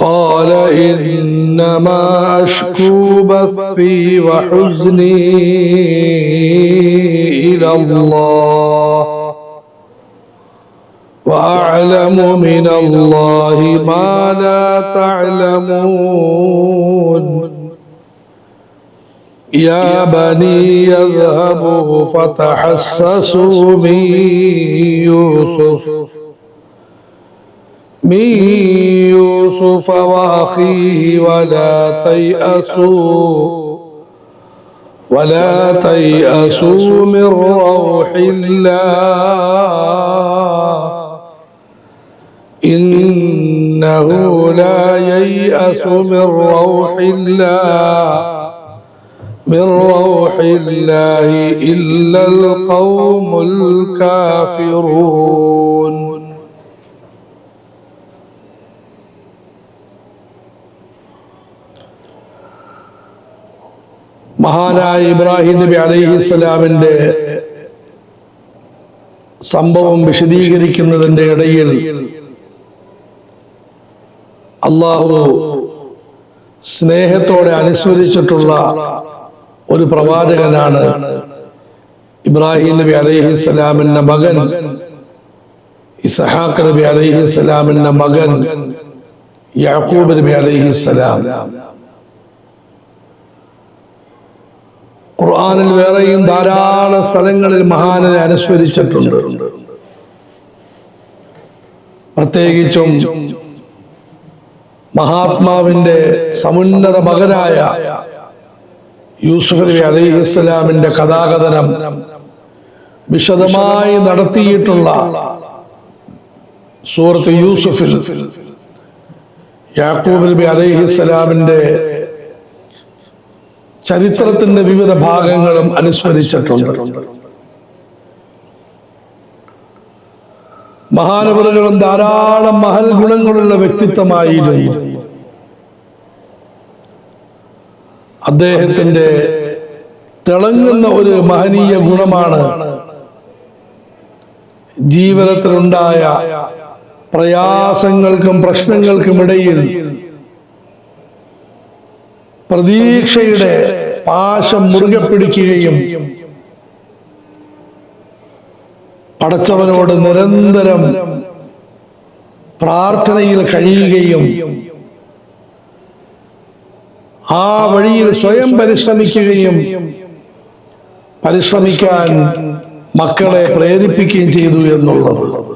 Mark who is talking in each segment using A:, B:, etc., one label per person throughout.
A: قال إنما أشكو بثي وحزني إلى الله وأعلم من الله ما لا تعلمون يا بني يذهبوا فتحسسوا من يوسف من يوسف وأخيه ولا تيأسوا ولا تيأسوا من روح الله. إنه لا ييأس من روح الله من روح الله إلا القوم الكافرون. മഹാനായ ഇബ്രാഹിം നബി അലൈഹി സ്വലാമിന്റെ സംഭവം വിശദീകരിക്കുന്നതിന്റെ ഇടയിൽ അള്ളാഹു സ്നേഹത്തോടെ അനുസ്മരിച്ചിട്ടുള്ള ഒരു പ്രവാചകനാണ് ഇബ്രാഹിം നബി അലൈഹി സ്വലാമിന്റെ മകൻ ഇസഹാഖ് നബി അലൈഹി സ്വലാമിന്റെ മകൻ യാക്കൂബ് നബി അലൈഹി സ്വലാം. ഖുർആനിൽ വേറെയും ധാരാളം സ്ഥലങ്ങളിൽ മഹാനെ അനുസ്മരിച്ചിട്ടുണ്ട്. പ്രത്യേകിച്ചും മഹാത്മാവിന്റെ സമുന്നത മകനായ യൂസുഫ് നബി അലി ഇസ്ലാമിന്റെ കഥാകഥനം വിശദമായി നടത്തിയിട്ടുള്ള സൂറത്ത് യൂസുഫിൽ യാക്കൂബ് നബി അലൈഹി ഇസ്ലാമിന്റെ ചരിത്രത്തിന്റെ വിവിധ ഭാഗങ്ങളും അനുസ്മരിച്ചിട്ടുണ്ട്. മഹാനവറുകളും ധാരാളം മഹൽ ഗുണങ്ങളുള്ള വ്യക്തിത്വമായിരുന്നു. അദ്ദേഹത്തിന്റെ തിളങ്ങുന്ന ഒരു മഹനീയ ഗുണമാണ് ജീവിതത്തിലുണ്ടായ പ്രയാസങ്ങൾക്കും പ്രശ്നങ്ങൾക്കും ഇടയിൽ പ്രതീക്ഷയുടെ പാശം മുറുകെ പിടിക്കുകയും പടച്ചവനോട് നിരന്തരം പ്രാർത്ഥനയിൽ കഴിയുകയും ആ വഴിയിൽ സ്വയം പരിശ്രമിക്കുകയും പരിശ്രമിക്കാൻ മക്കളെ പ്രേരിപ്പിക്കുകയും ചെയ്തു എന്നുള്ളത്.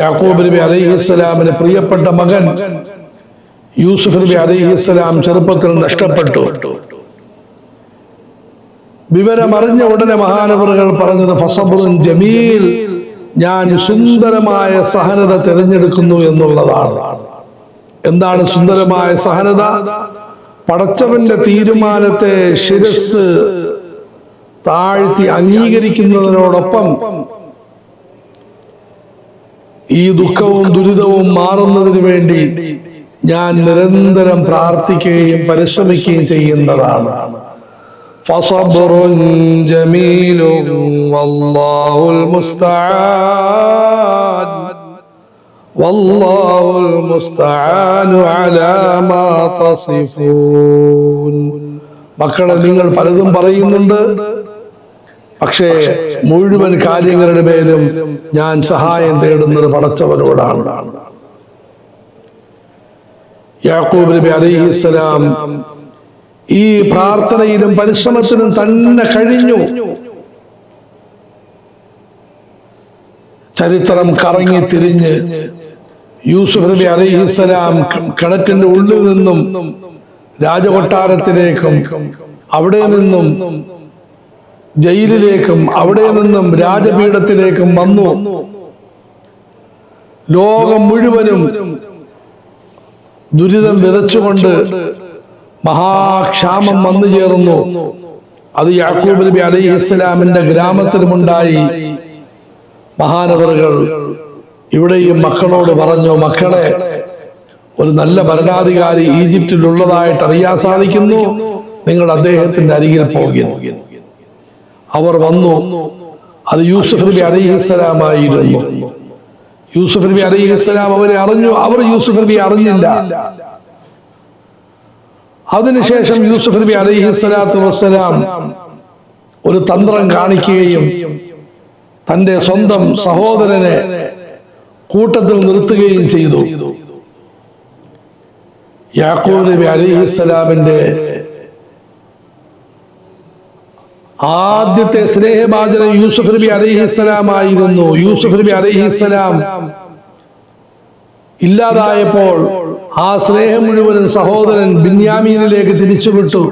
A: യാക്കൂബ് നബി അലൈഹി ഇസ്ലാമിന് പ്രിയപ്പെട്ട മകൻ യൂസുഫ് നബി അലൈഹി അലൈഹിസ്സലാം ചെറുപ്പത്തിൽ നഷ്ടപ്പെട്ടു. വിവരമറിഞ്ഞ ഉടനെ മഹാനവറുകൾ പറഞ്ഞത് ഫസബുറുൻ ജമീൽ ഞാൻ സുന്ദരമായ സഹനത തിരഞ്ഞെടുക്കുന്നു എന്നുള്ളതാണ്. എന്താണ് സുന്ദരമായ സഹനത? പടച്ചവന്റെ തീരുമാനത്തെ ശിരസ് താഴ്ത്തി അംഗീകരിക്കുന്നതിനോടൊപ്പം ഈ ദുഃഖവും ദുരിതവും മാറുന്നതിന് വേണ്ടി ഞാൻ നിരന്തരം പ്രാർത്ഥിക്കുകയും പരിശ്രമിക്കുകയും ചെയ്യുന്നതാണ് فصبر جميل والله المستعان والله المستعان على ما تصفون മക്കളെ നിങ്ങൾ പലതും പറയുന്നുണ്ട് പക്ഷേ മുഴുവൻ കാര്യങ്ങളുടെ മേലും ഞാൻ സഹായം തേടുന്നത് പടച്ചവനോടാണ്. യാക്കൂബ് നബി അലൈഹിസ്സലാം ഈ പ്രാർത്ഥനയിലും പരിശ്രമത്തിലും തന്നെ കഴിഞ്ഞു. ചരിത്രം കറങ്ങി തിരിഞ്ഞ് യൂസുഫ് നബി അലൈഹിസ്സലാം കിണറ്റിന്റെ ഉള്ളിൽ നിന്നും രാജകൊട്ടാരത്തിലേക്കും അവിടെ നിന്നും ജയിലിലേക്കും അവിടെ നിന്നും രാജപീഠത്തിലേക്കും വന്നു. ലോകം മുഴുവനും ദുരിതം വിതച്ചുകൊണ്ട് മഹാക്ഷാമം വന്നു ചേർന്നു. അത് യാക്കൂബ് നബി അലൈഹി ഇസ്ലാമിന്റെ ഗ്രാമത്തിലുമുണ്ടായി. മഹാനവറുകൾ ഇവിടെയും മക്കളോട് പറഞ്ഞു മക്കളെ ഒരു നല്ല ഭരണാധികാരി ഈജിപ്തിൽ ഉള്ളതായിട്ട് അറിയാൻ സാധിക്കുന്നു. നിങ്ങൾ അദ്ദേഹത്തിന്റെ അരികിൽ പോകുന്നു അവർ വന്നു. അത് യൂസുഫ് നബി അലൈഹിസ്സലാമായിരുന്നു. യൂസുഫ് നബി അലൈഹിസ്സലാം അവരെ അറിഞ്ഞു. അവർ യൂസുഫ് നബി അറിഞ്ഞില്ല. അതിനുശേഷം യൂസുഫ് നബി അലൈഹിസ്സലാത്തു വസ്സലാം ഒരു തന്ത്രം കാണിക്കുകയും തന്റെ സ്വന്തം സഹോദരനെ കൂട്ടത്തിൽ നിർത്തുകയും ചെയ്തു. യാക്കൂബ് നബി അലിഹിസ്സലാമിന്റെ ആദ്യത്തെ സ്നേഹഭാചനം യൂസുഫ് നബി അലിഹിസ്സലാം ആയിരുന്നു. യൂസുഫ് നബി അലിഹിസ്സലാം ഇല്ലാതായപ്പോൾ ആ സ്നേഹം മുഴുവനും സഹോദരൻ ബിന്യാമീനിലേക്ക് തിരിച്ചുവിട്ടു.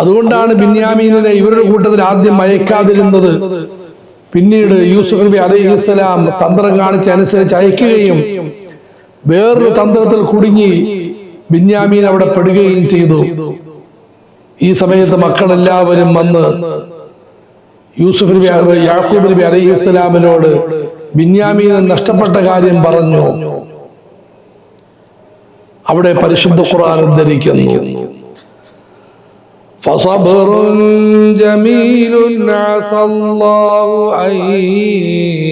A: അതുകൊണ്ടാണ് ബിന്യാമീനിനെ ഇവരുടെ കൂട്ടത്തിൽ ആദ്യം അയക്കാതിരുന്നത്. പിന്നീട് യൂസുഫ് നബി അലൈഹിസ്സലാം തന്ത്രം കാണിച്ച് അനുസരിച്ച് അയക്കുകയും വേറൊരു തന്ത്രത്തിൽ കുടുങ്ങി ബിന്യാമീൻ അവിടെ പെടുകയും ചെയ്തു. ഈ സമയത്ത് മക്കളെല്ലാവരും വന്ന് യൂസുഫ് നബി യാക്കൂബ് നബി അലൈഹിസ്സലാമിനോട് ബിന്യാമീന് നഷ്ടപ്പെട്ട കാര്യം പറഞ്ഞു അവിടെ പരിശുദ്ധ ഖുർആൻ ഉദ്ധരിക്കുന്നു فصبر جميل عسى الله أن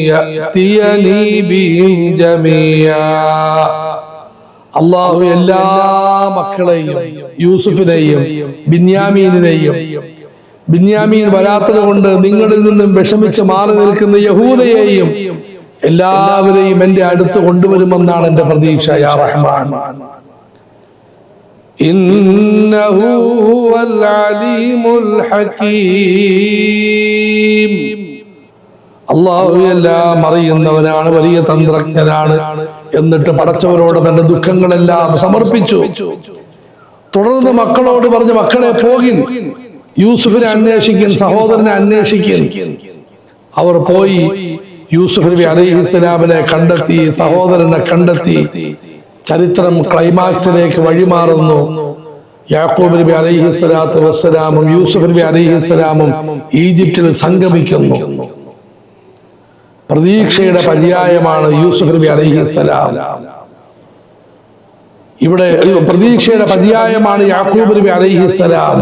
A: يأتيني بهم جميعا അള്ളാഹു എല്ലാ മക്കളെയും യൂസുഫിനെയും ബിന്യാമീനെയും ബിന്യാമീൻ വരാത്തത് കൊണ്ട് നിങ്ങളിൽ നിന്നും വിഷമിച്ച് മാറി നിൽക്കുന്ന യഹൂദയെയും എല്ലാവരെയും എന്റെ അടുത്ത് കൊണ്ടുവരുമെന്നാണ് എന്റെ പ്രതീക്ഷ യാ റഹ്മാൻ. അള്ളാഹു എല്ലാം അറിയുന്നവനാണ് വലിയ തന്ത്രജ്ഞനാണ്. എന്നിട്ട് പടച്ചവരോട് തന്റെ ദുഃഖങ്ങളെല്ലാം സമർപ്പിച്ചു. തുടർന്ന് മക്കളോട് പറഞ്ഞ് മക്കളെ പോകിൻ. യൂസുഫിനെ അന്വേഷിക്കും സഹോദരനെ അന്വേഷിക്കും അവർ പോയി യൂസുഫ് നബി അലൈഹിസ്സലാമിനെ കണ്ടെത്തി സഹോദരനെ കണ്ടെത്തി. ചരിത്രം ക്ലൈമാക്സിലേക്ക് വഴിമാറുന്നു. യാക്കൂബ് നബി അലൈഹിസ്സലാത്തു വസ്സലാമും യൂസുഫ് നബി അലൈഹിസ്സലാമും ഈജിപ്തിൽ സംഗമിക്കുന്നു. പ്രതീക്ഷയുടെ പര്യായമാണ് യൂസുഫ് നബി അലൈഹിസ്സലാം. ഇവിടെ പ്രതീക്ഷയുടെ പര്യായമാണ് യാക്കൂബ് നബി അലൈഹിസ്സലാം.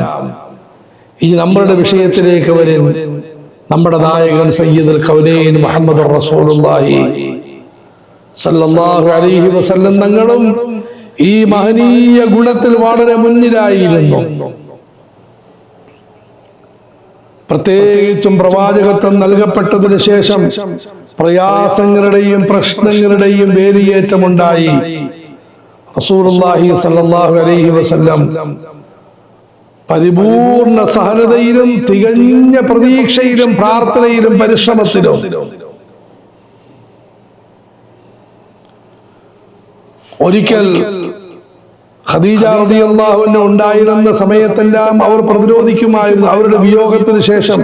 A: ഈ നമ്മളുടെ വിഷയത്തിലേക്ക് വരും. നമ്മുടെ നായകൻ സയ്യിദ് കൗനൈൻ മുഹമ്മദ് റസൂലുള്ളാഹി. സല്ലല്ലാഹു അലൈഹി വസല്ലം തങ്ങളും ഈ മഹനീയ ഗുണത്തിൽ വളരെ മുന്നിലായിരുന്നു. പ്രത്യേകിച്ചും പ്രവാചകത്വം നൽകപ്പെട്ടതിന് ശേഷം പ്രയാസങ്ങളുടെയും പ്രശ്നങ്ങളുടെയും വേലിയേറ്റമുണ്ടായി. സല്ലല്ലാഹു അലൈഹി വസല്ലം പരിപൂർണ സഹനതയിലും തികഞ്ഞ പ്രതീക്ഷയിലും പ്രാർത്ഥനയിലും പരിശ്രമത്തിലും ഒരിക്കൽ ഖദീജ റളിയല്ലാഹുവിന് ഉണ്ടായിരുന്ന സമയത്തെല്ലാം അവർ പ്രതിരോധിക്കുമായിരുന്നു. അവരുടെ വിയോഗത്തിന് ശേഷം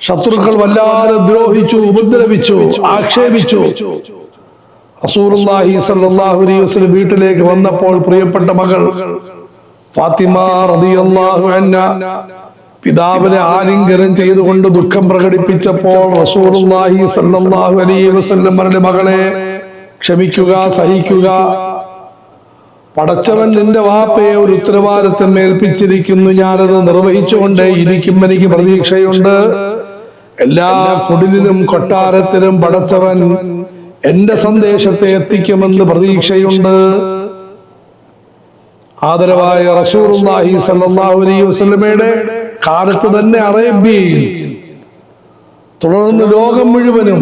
A: ശത്രുക്കൾ വല്ലാതെ ദ്രോഹിച്ചു ഉപദ്രവിച്ചു ആക്ഷേപിച്ചു. റസൂലുള്ളാഹി സ്വല്ലല്ലാഹു അലൈഹി വസല്ലം വീട്ടിലേക്ക് വന്നപ്പോൾ പ്രിയപ്പെട്ട മകൾ ഫാത്തിമ റളിയല്ലാഹു അൻഹ പിതാവിനെ ആലിംഗനം ചെയ്തുകൊണ്ട് ദുഃഖം പ്രകടിപ്പിച്ചപ്പോൾ റസൂലുള്ളാഹി സ്വല്ലല്ലാഹു അലൈഹി വസല്ലം മകളെ ക്ഷമിക്കുക സഹിക്കുക പടച്ചവൻ നിന്റെ വാപ്പയെ ഒരു ഉത്തരവാദിത്തം ഏൽപ്പിച്ചിരിക്കുന്നു. ഞാനത് നിർവഹിച്ചുകൊണ്ടേ ഇരിക്കും എനിക്ക് പ്രതീക്ഷയുണ്ട്. എല്ലാ കുടിലിലും കൊട്ടാരത്തിലും പടച്ചവൻ എന്റെ സന്ദേശത്തെ എത്തിക്കുമെന്ന് പ്രതീക്ഷയുണ്ട്. ആദരവായ റസൂറുല്ലാഹി സല്ലല്ലാഹു അലൈഹി വസല്ലമയുടെ കാലത്ത് തന്നെ അറേബ്യയിൽ തുടർന്ന് ലോകം മുഴുവനും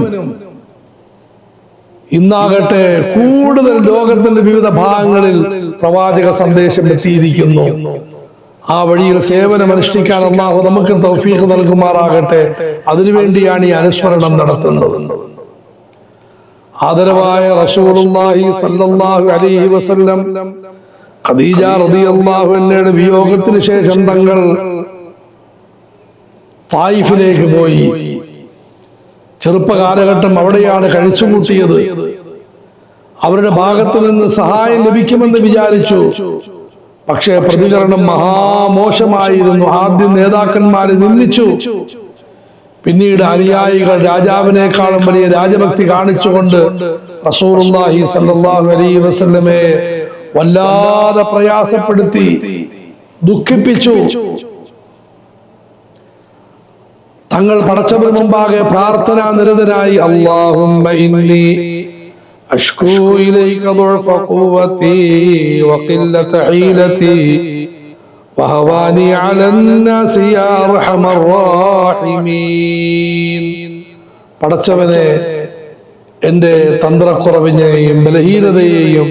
A: ഇന്നാകട്ടെ കൂടുതൽ ലോകത്തിന്റെ വിവിധ ഭാഗങ്ങളിൽ പ്രവാചക സന്ദേശം എത്തിയിരിക്കുന്നു. ആ വഴിയിൽ സേവനം അനുഷ്ഠിക്കാൻ അള്ളാഹു നമുക്ക് തൗഫീഖ് നൽകുമാറാകട്ടെ. അതിനുവേണ്ടിയാണ് ഈ അനുസ്മരണം നടത്തുന്നത്. ആദരവായ റസൂലുള്ളാഹി സല്ലല്ലാഹു അലൈഹി വസല്ലം ഖദീജ റളിയല്ലാഹു അൻഹയുടെ വിയോഗത്തിന് ശേഷം തങ്ങൾ തായിഫിലേക്ക് പോയി. ചെറുപ്പകാലഘട്ടം അവിടെയാണ് കഴിച്ചു കൂട്ടിയത്. അവരുടെ ഭാഗത്ത് നിന്ന് സഹായം ലഭിക്കുമെന്ന് വിചാരിച്ചു. പക്ഷേ പ്രതികരണം മഹാമോശമായിരുന്നു. ആദ്യം നേതാക്കന്മാരെ നിന്ദിച്ചു. പിന്നീട് അനുയായികൾ രാജാവിനേക്കാളും വലിയ രാജഭക്തി കാണിച്ചുകൊണ്ട് വല്ലാതെ പ്രയാസപ്പെടുത്തി ദുഃഖിപ്പിച്ചു. തങ്ങൾ പടച്ചവന് മുമ്പാകെ പ്രാർത്ഥനാ നിരതരായി അള്ളാഹുമ്മ ഇന്നി അഷ്കൂ ഇലൈക ضعف قوتي وقلة حيلتي وهواني على الناس يا ارحم الراحمين പടച്ചവനെ എൻ്റെ തന്ത്രക്കുറവിനെയും ബലഹീനതയെയും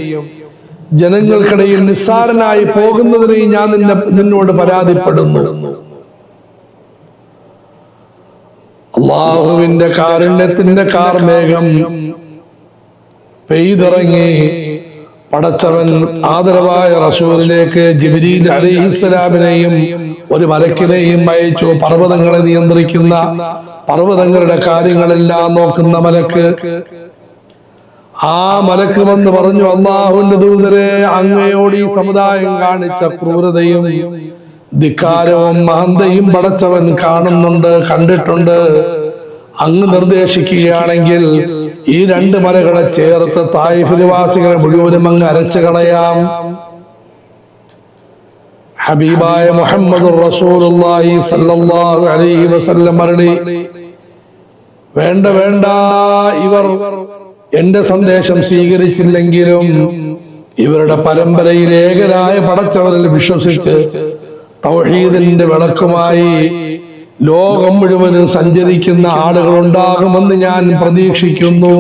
A: ജനങ്ങൾക്കിടയിൽ നിസ്സാരനായി പോകുന്നതിനെയും ഞാൻ നിന്നെ നിന്നോട് പരാതിപ്പെടുന്നു അള്ളാഹുവിന്റെ കാരുണ്യത്തിന്റെ കാർമേഘം പെയ്തിറങ്ങി. പടച്ചവൻ ആദരവായ റസൂലിലേക്ക് ജിബിരിൽ അലിഹിസ്സലാമിനെയും ഒരു മലക്കിനെയും അയച്ചു. പർവതങ്ങളെ നിയന്ത്രിക്കുന്ന പർവതങ്ങളുടെ കാര്യങ്ങളെല്ലാം നോക്കുന്ന മലക്ക്. ആ മലക്ക് വന്ന് പറഞ്ഞു അള്ളാഹുവിന്റെ ദൂതരെ അങ്ങയോട് ഈ സമുദായം കാണിച്ച ക്രൂരതയും ധിക്കാരവും മഹന്തയും പടച്ചവൻ കാണുന്നുണ്ട് കണ്ടിട്ടുണ്ട്. അങ്ങ് നിർദ്ദേശിക്കുകയാണെങ്കിൽ ഈ രണ്ട് മലകളെ ചേർത്ത് തായിഫ് നിവാസികളെ മുഴുവനും അങ്ങ് അരച്ചു കളയാം. ഹബീബായ മുഹമ്മദ് വേണ്ട വേണ്ട ഇവർ എന്റെ സന്ദേശം സ്വീകരിച്ചില്ലെങ്കിലും ഇവരുടെ പരമ്പരയിൽ ഏകനായ പടച്ചവരിൽ വിശ്വസിച്ച് തൗഹീദിന്റെ വിളക്കുമായി ലോകം മുഴുവനും സഞ്ചരിക്കുന്ന ആളുകൾ ഉണ്ടാകുമെന്ന് ഞാൻ പ്രതീക്ഷിക്കുന്നു.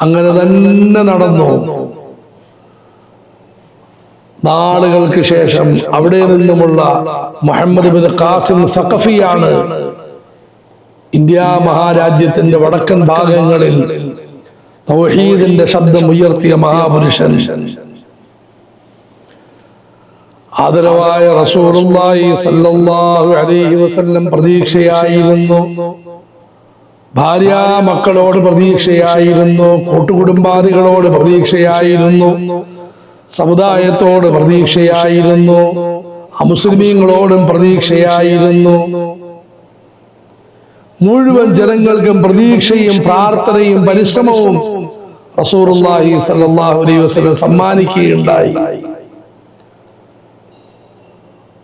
A: അങ്ങനെ തന്നെ നടന്നു. നാളുകൾക്ക് ശേഷം അവിടെ നിന്നുമുള്ള മുഹമ്മദ് ബിൻ ഖാസിം സഖഫിയാണ് ഇന്ത്യ മഹാരാജ്യത്തിന്റെ വടക്കൻ ഭാഗങ്ങളിൽ തൗഹീദിന്റെ ശബ്ദം ഉയർത്തിയ മഹാപുരുഷൻ. ആദരവായ റസൂലുള്ളാഹി സല്ലല്ലാഹു അലൈഹി വസല്ലം പ്രതീക്ഷയായിരുന്നു. ഭാര്യ മക്കളോട് പ്രതീക്ഷയായിരുന്നു. കൂട്ടുകുടുംബാദികളോട് പ്രതീക്ഷയായിരുന്നു. സമുദായത്തോട് പ്രതീക്ഷയായിരുന്നു. അമുസ്ലിമീങ്ങളോടും പ്രതീക്ഷയായിരുന്നു. മുഴുവൻ ജനങ്ങൾക്കും പ്രതീക്ഷയും പ്രാർത്ഥനയും പരിശ്രമവും റസൂറുല്ലാഹി അലൈഹി വസല്ലം സമ്മാനിക്കുകയുണ്ടായി.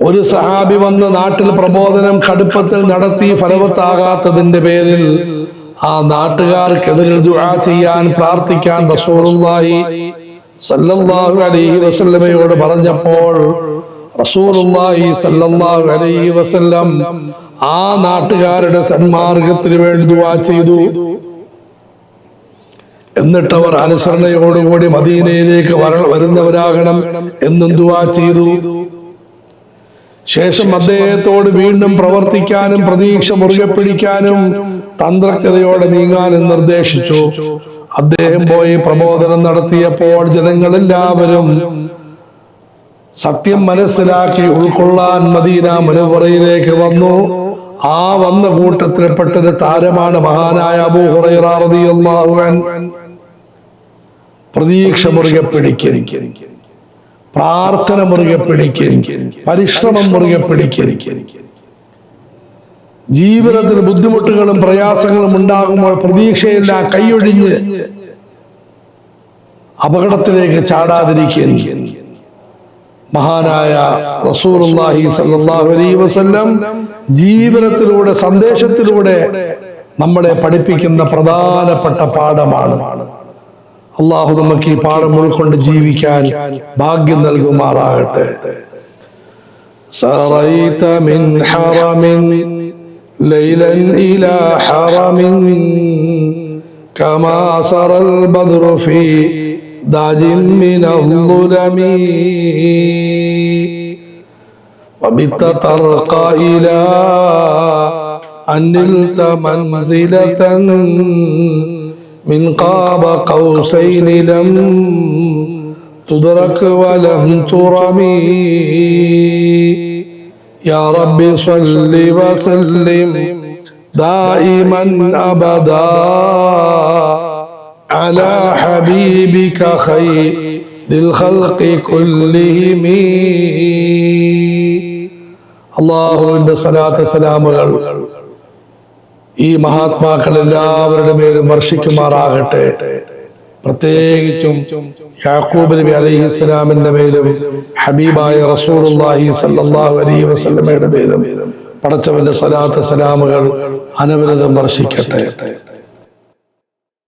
A: ഒരു സഹാബി വന്ന് നാട്ടിൽ പ്രബോധനം കടുപ്പത്തിൽ നടത്തി ഫലവത്താകാത്തതിന്റെ പേരിൽ ആ നാട്ടുകാർക്കെതിരിൽ ദുആ ചെയ്യാൻ പ്രാർത്ഥിക്കാൻ റസൂലുള്ളാഹി സല്ലല്ലാഹു അലൈഹി വസല്ലമയോട് പറഞ്ഞപ്പോൾ റസൂലുള്ളാഹി സല്ലല്ലാഹു അലൈഹി വസല്ലം ആ നാട്ടുകാരുടെ സന്മാർഗത്തിന് വേണ്ടി ദുആ ചെയ്തു. എന്നിട്ടവർ അനുസരണയോടുകൂടി മദീനയിലേക്ക് വര- വരുന്നവരാകണം എന്നും ദുആ ചെയ്തു. ശേഷം അദ്ദേഹത്തോട് വീണ്ടും പ്രവർത്തിക്കാനും പ്രതീക്ഷ മുറുകെ പിടിക്കാനും തന്ത്രജ്ഞതയോടെ നീങ്ങാനും നിർദ്ദേശിച്ചു. അദ്ദേഹം പോയി പ്രബോധനം നടത്തിയപ്പോൾ ജനങ്ങളെല്ലാവരും സത്യം മനസ്സിലാക്കി ഉൾക്കൊള്ളാൻ മദീന മുനവറയിലേക്ക് വന്നു. ആ വന്ന കൂട്ടത്തിൽപ്പെട്ടത് താരമാണ് മഹാനായ അബൂ പ്രതീക്ഷ മുറുകെ പിടിക്കൽ പ്രാർത്ഥന മുറുകെ പിടിക്കുക പരിശ്രമം മുറുകെ പിടിക്കുക ജീവിതത്തിൽ ബുദ്ധിമുട്ടുകളും പ്രയാസങ്ങളും ഉണ്ടാകുമ്പോൾ പ്രതീക്ഷയില്ല കൈയൊഴിഞ്ഞ് അപകടത്തിലേക്ക് ചാടാതിരിക്കുക മഹാനായ അലൈഹി വസല്ലം ജീവിതത്തിലൂടെ സന്ദേശത്തിലൂടെ നമ്മളെ പഠിപ്പിക്കുന്ന പ്രധാനപ്പെട്ട പാഠമാണ്. അള്ളാഹു നമുക്ക് ഈ പാഠം ഉൾക്കൊണ്ട് ജീവിക്കാൻ ഭാഗ്യം നൽകുമാറാകട്ടെ سريت من حرم ليلا إلى حرم كما سر البدر في داج من الظلم وبت ترقى إلى أن نلت منزلة من قاب قوسين لم تدرك ولم ترمي يا رب صل وسلم دائما أبدا على حبيبك خير للخلق كلهم അള്ളാഹുവിന്റെ സലാത്ത് സലാമുകൾ ഈ മഹാത്മാക്കൾ എല്ലാവരുടെ മേലും വർഷിക്കുമാറാകട്ടെ. പ്രത്യേകിച്ചും യാക്കൂബ് നബി അലൈഹി ഇസ്ലാമിന്റെ മേലും ഹബീബായ റസൂലുള്ളാഹി സല്ലല്ലാഹു അലൈഹി വസ്ലമയുടെ മേലും പടച്ചവന്റെ സലാത്ത സലാമുകൾ അനവരതം വർഷിക്കട്ടെ.